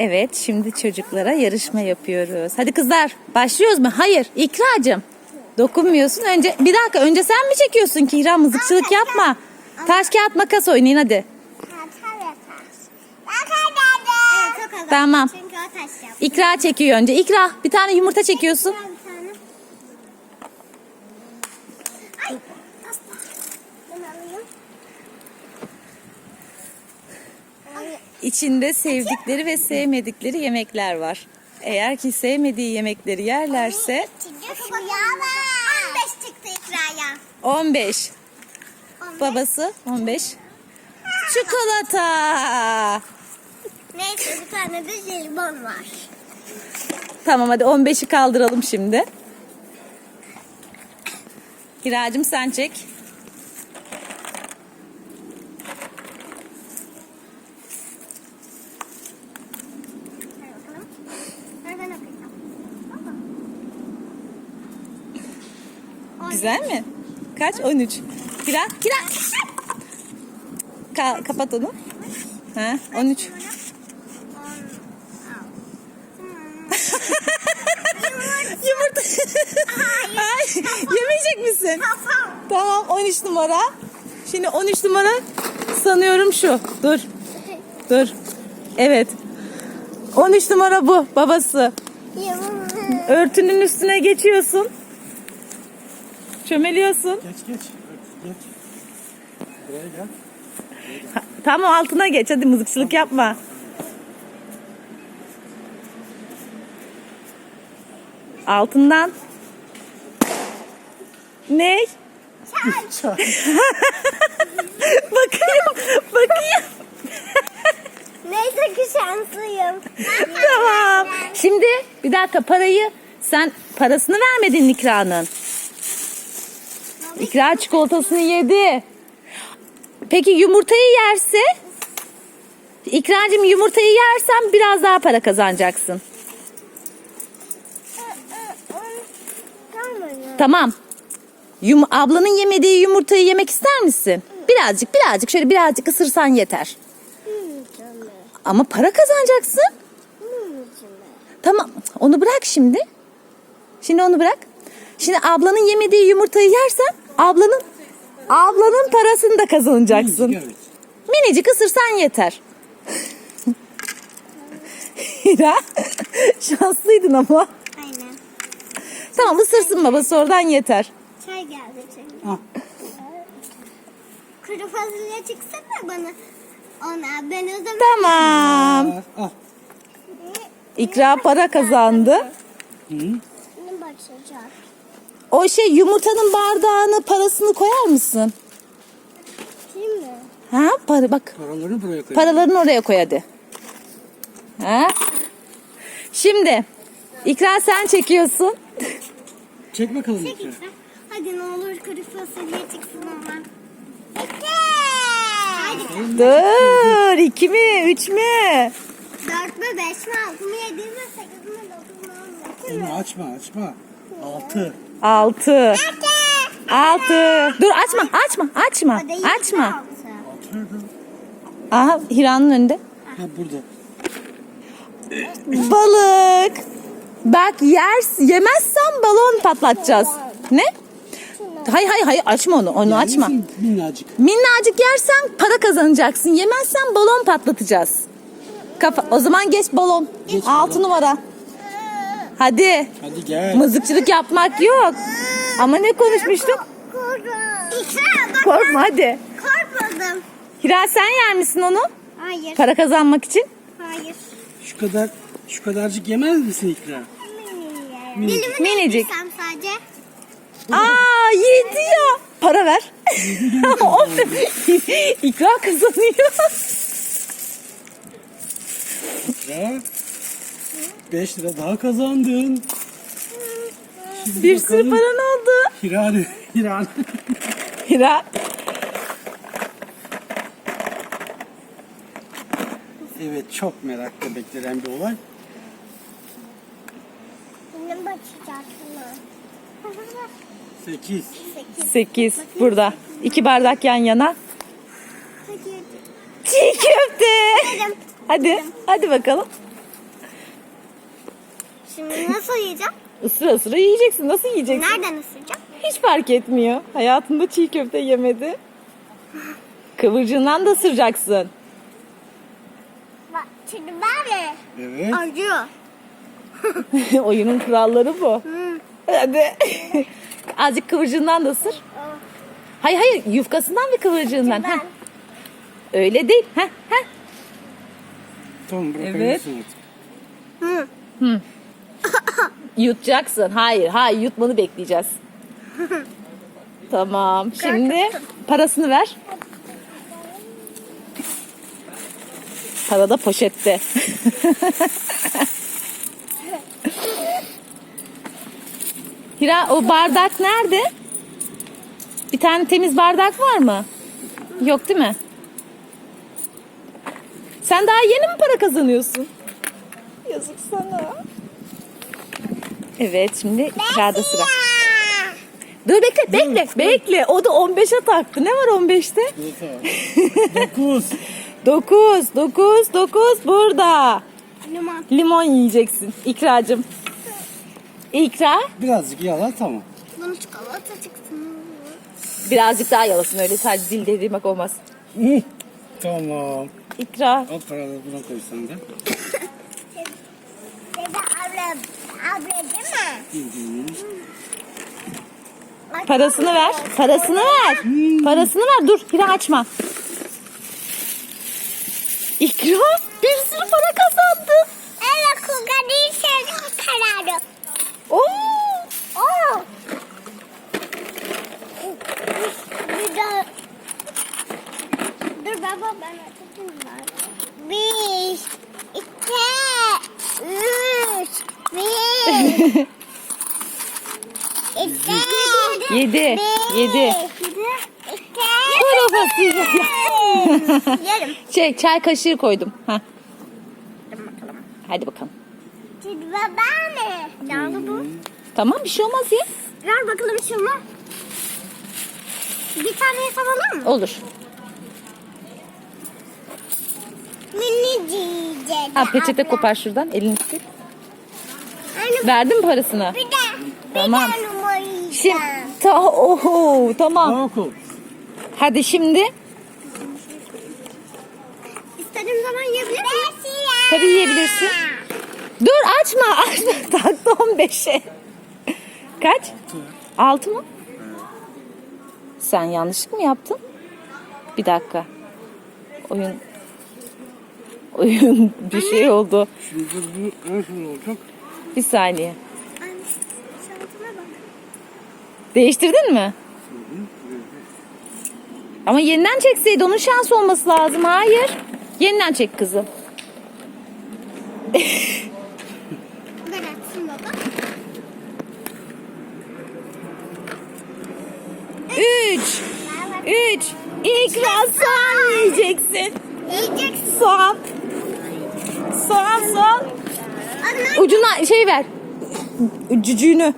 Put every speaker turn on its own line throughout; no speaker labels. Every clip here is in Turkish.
Evet şimdi çocuklara yarışma yapıyoruz. Hadi kızlar başlıyoruz mu? Hayır İkracığım. Dokunmuyorsun. Önce bir dakika önce sen mi çekiyorsun ki İkra mızıkçılık yapma. Taş kağıt makas oynayın hadi. Tamam. İkra çekiyor önce. İkra bir tane yumurta çekiyorsun.
Bir tane. Ay. asla. Ben alayım. Ay,
İçinde sevdikleri ve sevmedikleri yemekler var. Eğer ki sevmediği yemekleri yerlerse
Çocuk yalan. 15 çıktı ikraya.
15.
15.
Babası 15. Çikolata.
Neyse bir tane de jelibon var.
Tamam hadi 15'i kaldıralım şimdi. Kiracım sen çek.
Ver bakalım. Ver ben okuyacağım. Baba.
Güzel mi? Kaç? 13. Kira, Kira. Ka- kapat onu. Ha, 13. Yumurta. Ay, yemeyecek misin? Tamam 13 numara. Şimdi 13 numara sanıyorum şu. Dur. Dur. Evet. 13 numara bu babası. Örtünün üstüne geçiyorsun. Çömeliyorsun.
Geç geç. Geç. Buraya gel.
Ha, Tamam altına geç hadi mızıkçılık yapma. Altından. Ne?
Çay.
bakayım, bakayım.
Neyse ki şanslıyım.
Tamam. Şimdi bir dakika parayı sen parasını vermedin İkra'nın. İkra çikolatasını yedi. Peki yumurtayı yerse? İkracığım yumurtayı yersen biraz daha para kazanacaksın.
Tamam.
Yum ablanın yemediği yumurtayı yemek ister misin? Birazcık birazcık şöyle birazcık ısırsan yeter. Ama para kazanacaksın. Tamam onu bırak şimdi. Şimdi onu bırak. Şimdi ablanın yemediği yumurtayı yersen ablanın ablanın parasını da kazanacaksın. Minicik ısırsan yeter. Hira şanslıydın ama.
Aynen.
Tamam ısırsın babası oradan yeter.
Çay geldi.
Al.
Kuru fasulye çıksana bana. Ona ben o zaman
Tamam.
Al.
İkra para kazandı.
Hı.
ne başlayacak?
O şey yumurtanın bardağını parasını koyar mısın?
Mi?
Ha para bak.
Paralarını buraya koy.
Paralarını oraya koy hadi. Ha? Şimdi İkra sen çekiyorsun.
Çek bakalım
Çek. Hadi ne olur kuru fasulye çıksın ama.
Dur iki mi üç mü?
Dört mü beş mi altı mı yedi mi sekiz mi dokuz mu on mu?
Onu açma açma. Altı.
Altı. Altı. Dur açma açma açma
O değil,
açma.
altı.
Aha Hira'nın önünde.
Ha burada.
Balık. Bak yer yemezsen balon patlatacağız. Ne? Hayır hayır hayır açma onu. Onu açma.
Yemesin Minnacık.
Minnacık yersen para kazanacaksın. Yemezsen balon patlatacağız. Kafa. O zaman geç balon. Altı numara. Hadi.
Hadi gel.
Mızıkçılık yapmak yok. Ama ne konuşmuştuk?
Korkma. İkra bak.
Korkma hadi.
Korkmadım.
Hira sen yer misin onu?
Hayır.
Para kazanmak için.
Hayır.
Şu kadar şu kadarcık yemez misin ikra?
Minicik.
Minicik. sadece.
Aa yedi ya. Para ver. İkra kazanıyor.
İkra. 5 lira daha kazandın. Şimdi
Bir sürü
bakalım.
paran oldu.
Hirane. Hirane.
Hira.
evet çok merakla beklenen bir olay.
Benim mı?
8.
Sekiz.
Sekiz. Burada. İki bardak yan yana. Çiğ köfte. Hadi. Hadi bakalım.
Şimdi nasıl yiyeceğim?
Isıra ısıra yiyeceksin. Nasıl yiyeceksin?
Nereden ısıracağım?
Hiç fark etmiyor. Hayatında çiğ köfte yemedi. Kıvırcığından da ısıracaksın.
Bak şimdi ben de
Evet.
acıyor.
Oyunun kuralları bu.
Hı.
Hadi. Azıcık kıvırcığından da ısır. Hayır hayır yufkasından ve kıvırcığından.
Ben.
Heh. Öyle değil. Heh, heh.
Tamam
Evet.
bırakabilirsin artık.
Hı.
Yutacaksın. Hayır hayır yutmanı bekleyeceğiz. tamam. Şimdi parasını ver. Para da poşette. Hira o bardak nerede? Bir tane temiz bardak var mı? Yok değil mi? Sen daha yeni mi para kazanıyorsun? Yazık sana. Evet şimdi kağıda sıra. Dur bekle bekle bekle. O da 15'e taktı. Ne var 15'te?
Dokuz.
9 9 9 burada.
Limon.
Limon yiyeceksin İkracığım. İkra
Birazcık yala tamam.
Bunu çikolata çıksın.
birazcık daha yalasın öyle sadece dil devirmek olmaz.
Tamam.
İkra
Al paraları buna koy sen de.
Dede abla, değil mi?
Parasını ver. Parasını ver. Parasını ver. Dur Hira açma. İkra bir sürü para kazandı.
Evet kuka değil sevdiğim kararı.
Oo.
Oo. Bir daha. Dur baba ben atayım ben. Bir, iki, üç, bir, iki,
Yedi.
bir,
Yedi.
iki,
Kuru fasulye.
Yerim.
Şey çay kaşığı koydum. Heh. Hadi bakalım.
Şimdi baba ne? Ne oldu bu?
Tamam bir şey olmaz ya.
Ver bakalım şunu. Bir tane yapalım mı?
Olur.
Minicik.
Ha peçete kopar şuradan elini sil. Verdin mi parasını?
bir de bir
Tamam.
de.
Şimdi ta oho tamam. Hadi şimdi
İstediğim zaman yiyebilir miyim?
tabii yiyebilirsin. Dur açma açma taktı 15'e. Kaç? Altı mı? Sen yanlışlık mı yaptın? Bir dakika. Oyun oyun bir şey oldu.
Şimdi bu nasıl olacak?
Bir saniye.
Anne bak.
Değiştirdin mi? Ama yeniden çekseydi onun şansı olması lazım. Hayır. Yeniden çek kızım.
Baba.
Üç. Üç. İkra soğan yiyeceksin.
Yiyeceksin.
Soğan. Soğan soğan. Ucuna şey ver. Cücüğünü.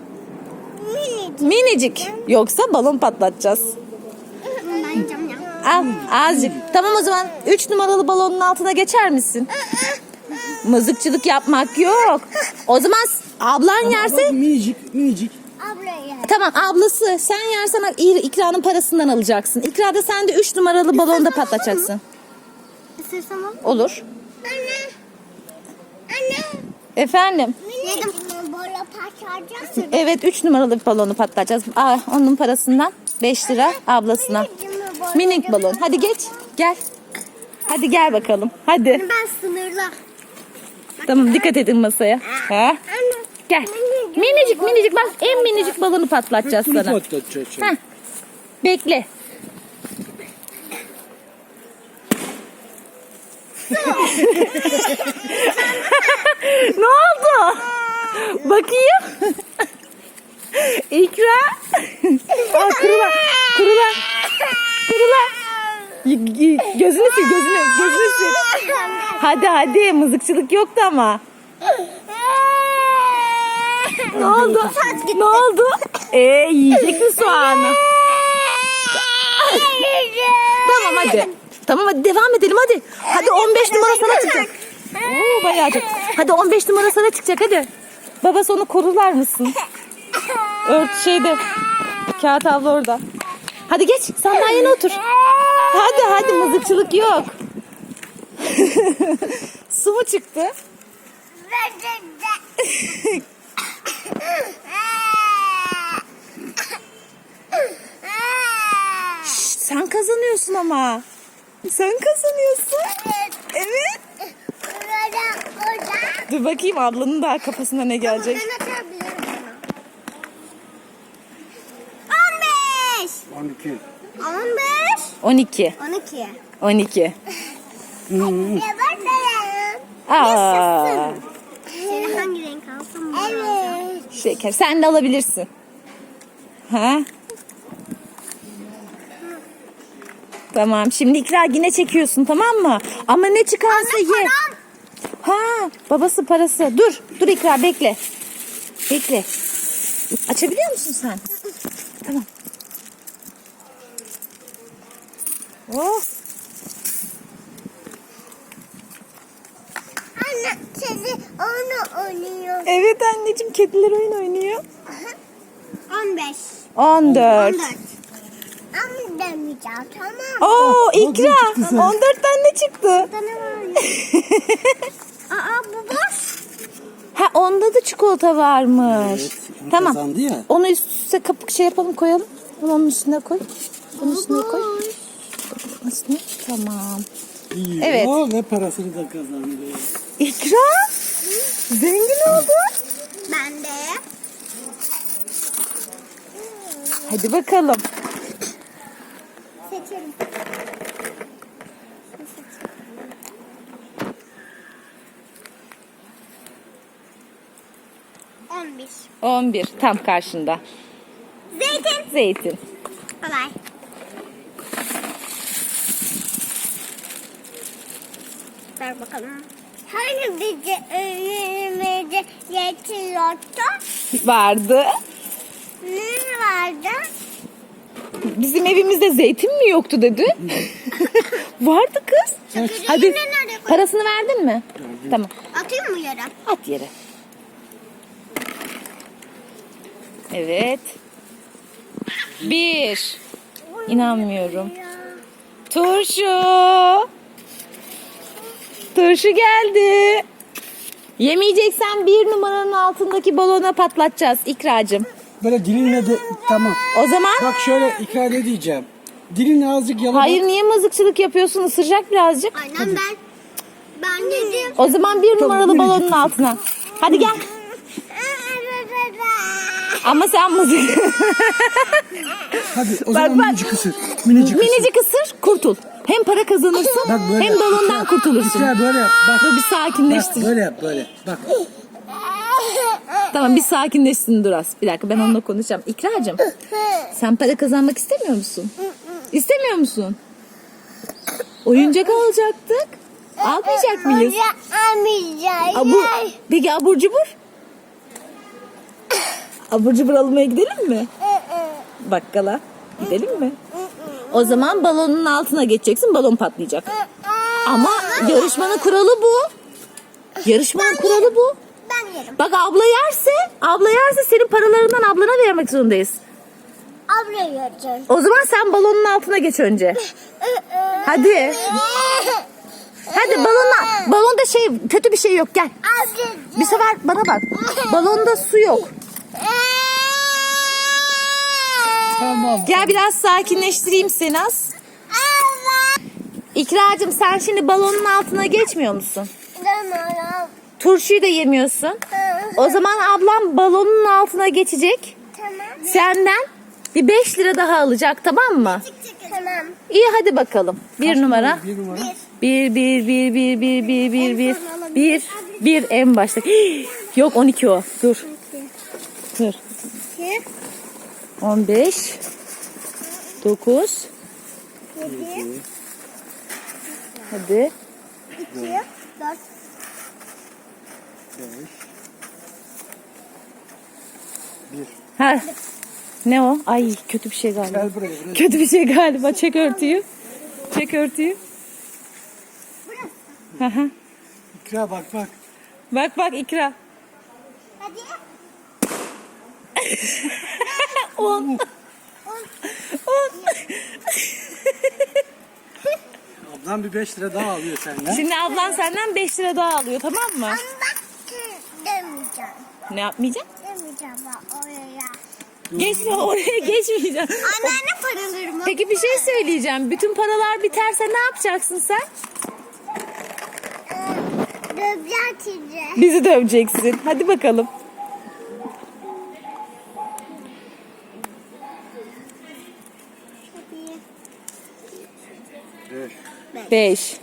minicik.
Minicik. Yoksa balon patlatacağız. Al azıcık. Tamam o zaman 3 numaralı balonun altına geçer misin? Mızıkçılık yapmak yok. O zaman ablan yerse
Bak minicik minicik.
Abla yer.
tamam ablası sen yersen ikranın parasından alacaksın. İkrada sen de 3 numaralı balonu da patlatacaksın.
Olur. Anne.
Efendim.
Yedim. Böyle.
Evet 3 numaralı balonu patlatacağız. Aa, onun parasından 5 lira ablasına. Minik balon. Hadi geç. Gel. Hadi gel bakalım. Hadi.
Ben sınırla.
Tamam dikkat edin masaya. Ha? Gel. Minicik minicik bak en minicik balonu patlatacağız sana.
patlatacağız şimdi.
Heh. Bekle. ne oldu? Bakayım. İkra. Aa, kurula. Kurula. Kurula. Gözünü sil gözünü. Gözünü sil. Hadi hadi mızıkçılık yoktu ama. Ne oldu? Ne oldu? Ee yiyecek mi soğanı? Tamam hadi. Tamam hadi devam edelim hadi. Hadi 15 numara sana çıkacak. Oo bayağı çok. Hadi 15 numara sana çıkacak hadi. babası onu korular mısın? Ört şeyde. Kağıt havlu orada. Hadi geç sandalyene otur. Hadi hadi mızıkçılık yok. Su mu çıktı? Şşt, sen kazanıyorsun ama. Sen kazanıyorsun. Evet. Dur bakayım ablanın daha kafasına ne gelecek.
Ben atabilirim sana. 15.
12.
12.
15. 12.
12.
Hmm.
Ya bak da
Aa,
Senin hangi renk alsam Evet.
şeker. Sen de alabilirsin. Ha? Tamam. Şimdi ikra yine çekiyorsun tamam mı? Ama ne çıkarsa ye. Ha, babası parası. Dur. Dur ikra bekle. Bekle. Açabiliyor musun sen? Tamam. Oh.
Anne kedi onu oynuyor.
Evet anneciğim kediler oyun oynuyor.
15.
14.
14. Ama demeyeceğim tamam.
Oo ikra.
çıktı sana.
14 tane çıktı.
Burada ne var ya? Aa bu boş.
Ha onda da çikolata varmış.
Evet,
tamam.
kazandı ya.
Onu üst üste kapı şey yapalım koyalım. Bunu onun üstüne koy. Bunun üstüne koy. Bunun üstüne. Tamam.
İyi.
Evet.
O ve parasını da kazandı.
İkra. Zengin oldu.
Ben de.
Hadi bakalım.
Seçelim. 11.
11 tam karşında.
Zeytin.
Zeytin.
Kolay. Ver bakalım. Bizi önümüzde yetiyordu?
Vardı.
Ne vardı?
Bizim evimizde zeytin mi yoktu dedi. Vardı kız. Hadi parasını verdin mi? Tamam.
Atayım mı yere?
At yere. Evet. Bir. İnanmıyorum. Turşu. Turşu geldi. Yemeyeceksen bir numaranın altındaki balona patlatacağız ikracım.
Böyle dilinle de tamam.
O zaman
Bak şöyle ikrar diyeceğim. Dilini azıcık yala.
hayır niye mızıkçılık yapıyorsun? Isıracak birazcık.
Aynen ben. Ben dedim.
O zaman bir numaralı
minicik
balonun altına. Hadi gel. Ama sen mızık.
Hadi o
Bak,
zaman
bak.
minicik ısır. Minicik ısır.
Minicik ısır kurtul. Hem para kazanırsın
Bak böyle.
hem balondan
İkra-
kurtulursun.
İkra böyle yap. Bak.
Dur bir
Bak,
sakinleştir.
böyle yap böyle. Bak.
Tamam bir sakinleşsin Duras. Bir dakika ben onunla konuşacağım. İkracığım sen para kazanmak istemiyor musun? İstemiyor musun? Oyuncak alacaktık. Almayacak mıyız?
Almayacağım.
Abu, peki abur cubur? Abur cubur almaya gidelim mi? Bakkala. Gidelim mi? O zaman balonun altına geçeceksin balon patlayacak. Ama yarışmanın kuralı bu. Yarışmanın kuralı bu.
Ben yerim.
Bak abla yerse, abla yerse senin paralarından ablana vermek zorundayız.
Abla yiyeceğim.
O zaman sen balonun altına geç önce. Hadi. Hadi balonla. Balonda şey kötü bir şey yok gel. Bir sefer bana bak. Balonda su yok.
Tamam.
Gel biraz sakinleştireyim seni az. İkracığım sen şimdi balonun altına geçmiyor musun? Turşuyu da yemiyorsun. O zaman ablam balonun altına geçecek.
Tamam.
Senden bir 5 lira daha alacak tamam mı?
Tamam.
İyi hadi bakalım. Bir numara.
Bir numara.
Bir, bir, bir, bir, bir, bir, bir, bir, bir, bir en başta. Yok 12 o. Dur. Dur.
İki,
15 9
yedi,
Hadi.
iki, dört,
Beş. Bir.
Ha. Ne o? Ay kötü bir şey galiba.
Gel buraya. buraya.
Kötü bir şey galiba. Çek örtüyü. Çek örtüyü. Hı hı.
İkra bak bak.
bak bak ikra.
Hadi.
On.
On.
Ablam bir 5 lira daha alıyor senden.
Şimdi ablan senden 5 lira daha alıyor tamam mı?
Ama bak demeyeceğim.
Ne yapmayacaksın?
Demeyeceğim bak oraya.
Geçme oraya geçmeyeceksin.
Anneanne paralarımı.
Peki bir şey söyleyeceğim. Bütün paralar biterse ne yapacaksın sen?
Döveceğim sizi.
Bizi döveceksin. Hadi bakalım. 5.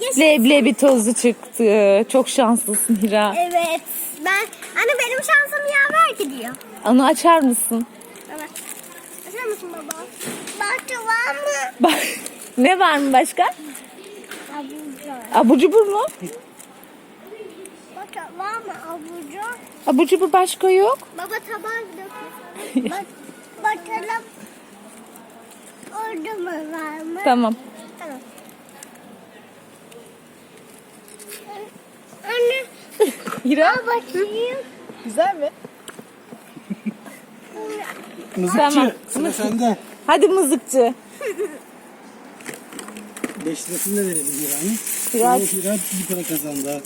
Yaşasın.
Leblebi tozu çıktı. Çok şanslısın Hira.
Evet. Ben anne benim şansım yaver gidiyor.
Onu açar mısın?
Evet. Açar mısın baba? Bahçe var mı?
Bak ne var mı başka? Abur cubur mu?
Bahçe var mı abucu?
Abur cubur başka yok.
Baba tabağı döküyor. Bak, bakalım. Orada mı var mı?
Tamam.
Anne.
Hira.
Al bakayım.
Güzel mi?
Mızıkçı
Tamam.
sıra sende.
Hadi mızıkçı.
5 lirasını da verelim Hira'nın.
Biraz-
Evet, Hira bir para kazandı.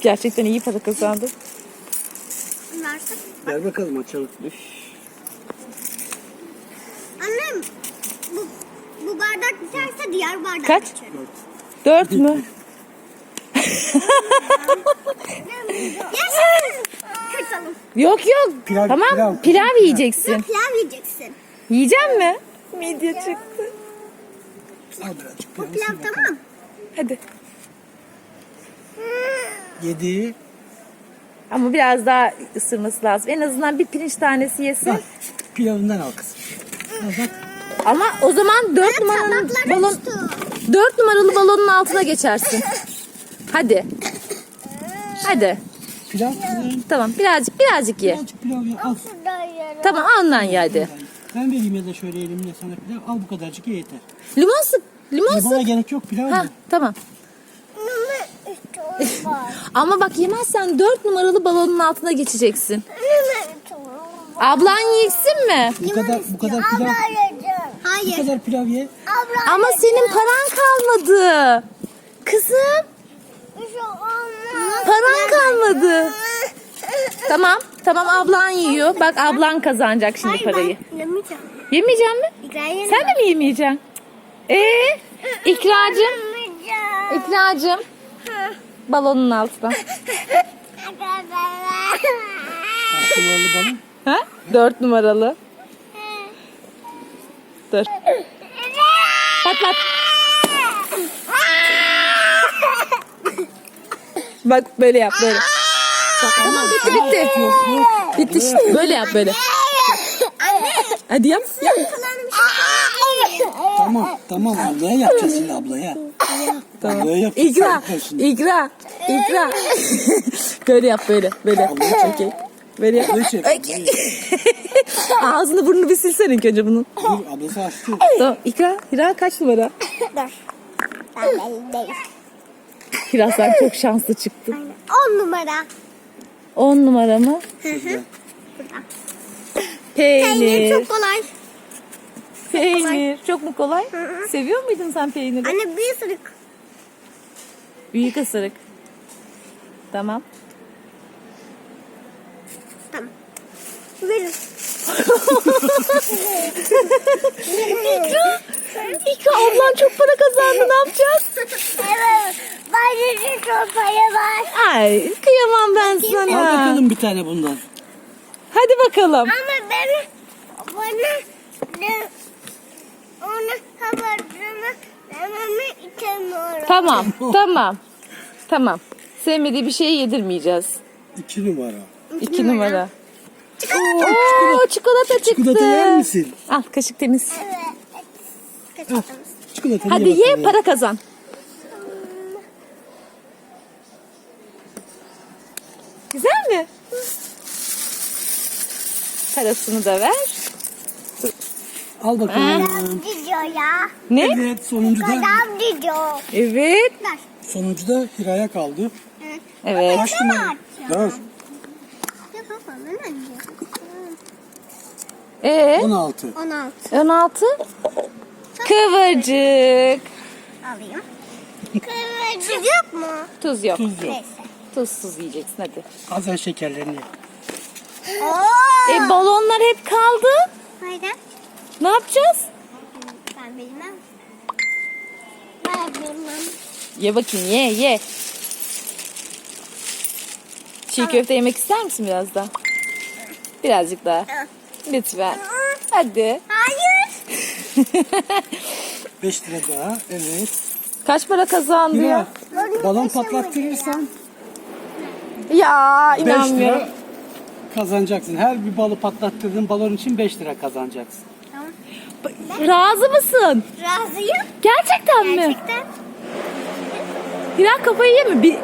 Gerçekten iyi para kazandın.
Varsın.
Ver bakalım açalım. Üf.
Annem bu, bu bardak biterse diğer bardak
Kaç?
biter.
Dört mü?
Yaşasın.
Yok yok.
Pilav-
tamam.
pilav.
Pilav yiyeceksin.
Pilav yiyeceksin.
Yiyecek mi? Midye çıktı.
Al birazcık
Bu pilav
bakalım.
tamam.
Hadi.
Yedi.
Ama biraz daha ısırması lazım. En azından bir pirinç tanesi yesin.
Bak pilavından al kızım. Al.
Ama o zaman dört
Tabakları
balon dört numaralı balonun altına geçersin. Hadi. Hadi.
Pilav kızım.
Tamam birazcık birazcık ye.
Birazcık pilav ye. Al.
Tamam ondan ye hadi.
Ben vereyim ya da şöyle elimle sana pilav. Al bu kadarcık ye yeter.
Limon sık. Limon
Limona
sık.
gerek yok pilav
Ha
mı?
tamam. Ama bak yemezsen dört numaralı balonun altına geçeceksin. Ablan yesin mi?
Bu kadar bu kadar pilav. Bu
Hayır.
kadar pilav ye.
Abla
Ama senin paran kalmadı. Kızım. Paran kalmadı. Tamam tamam ablan yiyor. Bak ablan kazanacak şimdi
Hayır,
parayı.
ben yemeyeceğim.
Yemeyeceksin mi? Sen de mi yemeyeceksin? Ee, İkracım,
Yemeyeceğim.
İkracım balonun altına.
Kaç numaralı balon?
Ha? Dört numaralı. Dur. Patlat. Bak böyle yap böyle. Bak, tamam bitti bitti. Bitti şimdi böyle yap böyle. Hadi yap. yap.
Tamam tamam ablaya yapacağız şimdi ablaya.
Tamam.
Ablaya yapacağız.
İkra, ikra, ikra. böyle yap böyle, böyle. Okey. Böyle yap.
Ablaya şey,
Okey. Ağzını burnunu bir silsene ilk önce bunun.
Dur ablası açtı.
Tamam. İkra, Hira kaç numara?
Dur. Ben belli
sen çok şanslı çıktın.
On numara.
10 numara mı?
Peynir
Peynir.
çok kolay.
Peynir. Çok mu kolay? Seviyor muydun sen peyniri?
Anne bir ısırık.
Büyük ısırık. Tamam.
Tamam. Verin.
İkra. İkra ablan çok para kazandı ne yapacağız?
Evet. Bence çok para var.
Ay kıyamam ben
Al
sana.
bakalım bir tane bundan.
Hadi bakalım.
Ama ben bana ne onu haberimi dememi istemiyorum.
Tamam tamam. Tamam. Sevmediği bir şeyi yedirmeyeceğiz.
İki numara.
İki numara. Oo, çikolata çıktı.
Çikolata yer misin?
Al kaşık temiz.
Evet.
Al.
Kaçırdım.
Çikolata
Hadi ye para kazan. Güzel mi? Parasını da ver.
Al bakalım.
Adam diyor ya.
Ne?
Evet sonuncu da,
Adam diyor.
Evet.
Ver.
sonuncu da Hira'ya kaldı.
Evet.
Kaç numara? Dur.
Ee,
16.
16.
16. Kıvırcık.
Alayım. Kıvırcık. Tuz yok mu?
Tuz yok.
Tuz yok.
Neyse.
Tuzsuz yiyeceksin hadi.
Azar şekerlerini ye.
Oo.
E balonlar hep kaldı.
Hayır.
Ne yapacağız?
Ben bilmem. Ben bilmem.
Ye bakayım ye ye. Çiğ köfte yemek ister misin biraz daha? Birazcık daha. Lütfen. Hadi.
Hayır.
5 lira daha. Evet.
Kaç para kazandı ya?
balon patlattırırsan
Ya
5
inanmıyorum.
lira kazanacaksın. Her bir balı patlattırdığın balon için 5 lira kazanacaksın.
Tamam.
Razı mısın?
Razıyım.
Gerçekten mi?
Gerçekten.
Hira kafayı yeme. Bir?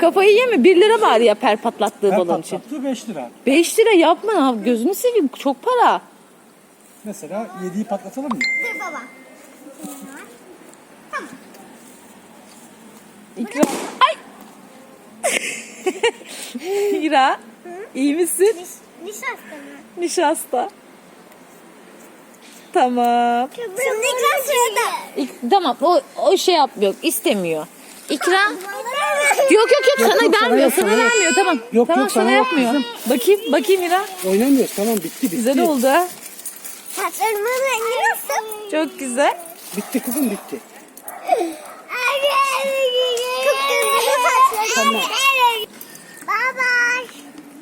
Kafayı yeme. 1 lira var ya per patlattığı balon için.
patlattığı 5 lira.
5 lira yapma abi. Gözünü seveyim. Çok para.
Mesela 7'yi patlatalım mı?
Dur baba.
İkra. Ay. Hira. iyi misin?
Niş, nişasta mı?
Nişasta. Tamam.
Şimdi ikram sırada.
İk- tamam o, o şey yapmıyor. istemiyor. İkra. Yok yok yok sana
yok, sana
vermiyor.
yok,
Sana
sana yok.
vermiyor tamam.
Yok,
tamam
yok,
sana,
sana yok
yapmıyor. Bakayım bakayım Hira.
Oynamıyoruz. Tamam bitti bitti.
Güzel oldu ha.
Saçlarımın rengi nasıl?
Çok güzel.
Bitti kızım bitti.
Tamam. Bye bye.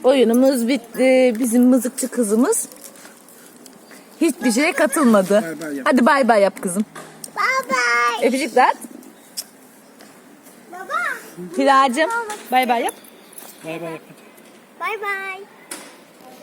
Oyunumuz bitti. Bizim mızıkçı kızımız hiçbir şeye katılmadı.
Bay bay yap.
Hadi bay bay yap kızım.
Bye bye.
Öpücükler. Hiracığım bay bay yap.
Bay bay yap.
Bye bye.